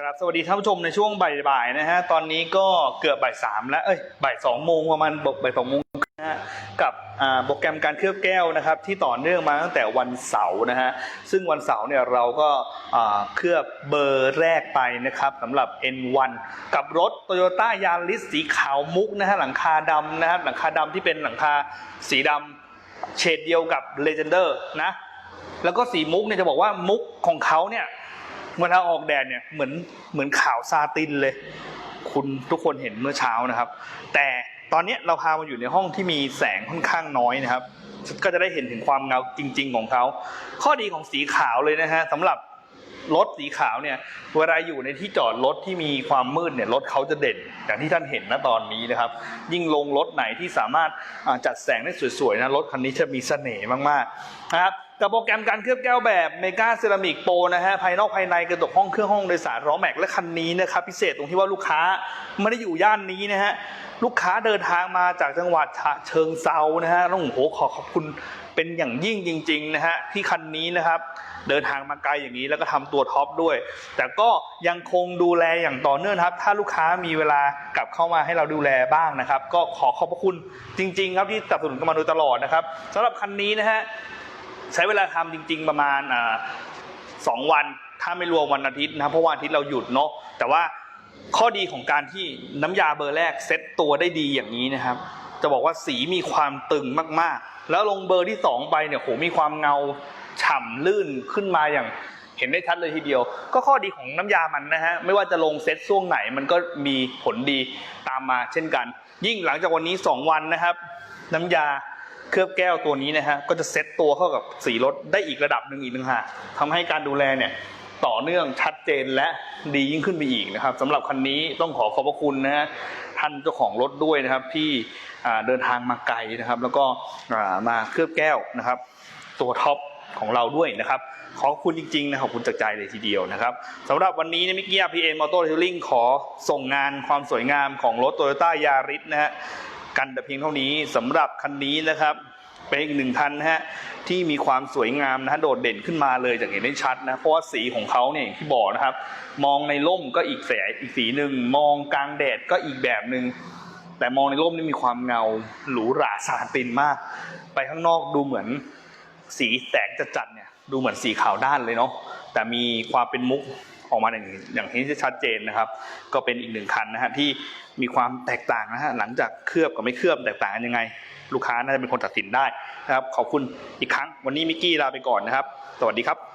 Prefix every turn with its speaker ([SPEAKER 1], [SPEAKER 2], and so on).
[SPEAKER 1] ครับสวัสดีท่านผู้ชมในช่วงบ่ายๆนะฮะตอนนี้ก็เกือบบ่ายสามแล้วเอ้ยบ่ายสองโมงประมาณบ่ายสองโมงนะฮะกับโปรแกรมการเคลือบแก้วนะครับที่ต่อเนื่องมาตั้งแต่วันเสาร์นะฮะซึ่งวันเสาร์เนี่ยเราก็เคลือบเบอร์แรกไปนะครับสำหรับ N1 กับรถ Toyota Yaris สีขาวมุกนะฮะหลังคาดำนะครับหลังคาดำที่เป็นหลังคาสีดำเฉดเดียวกับ Legender นะแล้วก็สีมุกเนี่ยจะบอกว่ามุกของเขาเนี่ย เวลาออกแดดเนี่ยเหมือนเหมือนขาวซาตินเลย คุณทุกคนเห็นเมื่อเช้านะครับ แต่ตอนนี้เราพามาอยู่ในห้องที่มีแสงค่อนข้างน้อยนะครับ ก็จะได้เห็นถึงความเงาจริง ๆ ของเขา ข้อดีของสีขาวเลยนะฮะสำหรับรถสีขาวเนี่ยเวลาอยู่ในที่จอดรถที่มีความมืดเนี่ยรถเขาจะเด่นอย่างที่ท่านเห็นณตอนนี้นะครับ ยิ่งลงรถไหนที่สามารถจัดแสงได้สวยๆนะรถคันนี้จะมีเสน่ห์มากๆนะครับ กับโปรแกรมการเคลือบแก้วแบบเมกาเซรามิกโปรนะฮะภายนอกภายในกระจกห้องเครื่องห้องโดยสารล้อแม็กและคันนี้นะครับพิเศษตรงที่ว่าลูกค้าไม่ได้อยู่ย่านนี้นะฮะลูกค้าเดินทางมาจากจังหวัดฉะเชิงเซานะฮะต้องโอ้โหขอขอบคุณเป็นอย่างยิ่งจริงๆนะฮะที่คันนี้นะครับเดินทางมาไกลอย่างนี้แล้วก็ทำตัวท็อปด้วย แต่ก็ยังคงดูแลอย่างต่อเนื่องครับ ถ้าลูกค้ามีเวลากลับเข้ามาให้เราดูแลบ้างนะครับ ก็ขอขอบพระคุณจริง ๆ ครับที่สนับสนุนกันมาโดยตลอดนะครับสำหรับคันนี้นะฮะ ใช้เวลาทำจริง ๆ ประมาณสองวัน ถ้าไม่รวมวันอาทิตย์นะครับเพราะว่าอาทิตย์เราหยุดเนาะแต่ว่าข้อดีของการที่น้ำยาเบอร์แรกเซ็ตตัวได้ดีอย่างนี้นะครับ จะบอกว่าสีมีความตึงมากๆ แล้วลงเบอร์ที่สองไปเนี่ยโหมีความเงาฉ่ำลื่นขึ้นมาอย่างเห็นได้ชัดเลยทีเดียว ก็ข้อดีของน้ำยามันนะฮะ ไม่ว่าจะลงเซตช่วงไหนมันก็มีผลดีตามมาเช่นกัน ยิ่งหลังจากวันนี้ 2 วันนะครับ น้ำยา เคลือบแก้วตัวนี้นะฮะก็จะเซตตัวเข้ากับสีรถได้อีกระดับหนึ่งอีกหนึ่งฮะทำให้การดูแลเนี่ยต่อเนื่องชัดเจนและดียิ่งขึ้นไปอีกนะครับสำหรับคันนี้ต้องขอขอบพระคุณนะฮะท่านเจ้าของรถด้วยนะครับที่เดินทางมาไกลนะครับ แล้วก็มาเคลือบแก้วนะครับ ตัวท็อปของเราด้วยนะครับ ขอบคุณจริงๆนะขอบคุณจากใจเลยทีเดียวนะครับสำหรับวันนี้นี่ยมิกกี้อาพีเอ็นมอเตอร์เทลลิงขอส่งงานความสวยงามของรถโตโยต้ายาริสนะฮะ กันแต่เพียงเท่านี้สำหรับคันนี้นะครับเป็นอีกหนึ่งคันนะฮะที่มีความสวยงามนะฮะโดดเด่นขึ้นมาเลยจากเห็นได้ชัดนะเพราะว่าสีของเขาเนี่ยที่บอกนะครับ มองในร่มก็อีกแสอีกสีหนึ่งมองกลางแดดก็อีกแบบหนึ่งแต่มองในร่มนี่มีความเงาหรูหราสาตินมาก ไปข้างนอกดูเหมือนสีแสงจัดๆเนี่ยดูเหมือนสีขาวด้านเลยเนาะแต่มีความเป็นมุก อกมาอย่างอย่างที่ชัดเจนนะครับ ก็เป็นอีกหนึ่งคันนะฮะที่มีความแตกต่างนะฮะหลังจากเคลือบกับไม่เคลือบแตกต่างกันยังไง ลูกค้าน่าจะเป็นคนตัดสินได้นะครับขอบคุณอีกครั้งวันนี้มิกกี้ลาไปก่อนนะครับ สวัสดีครับ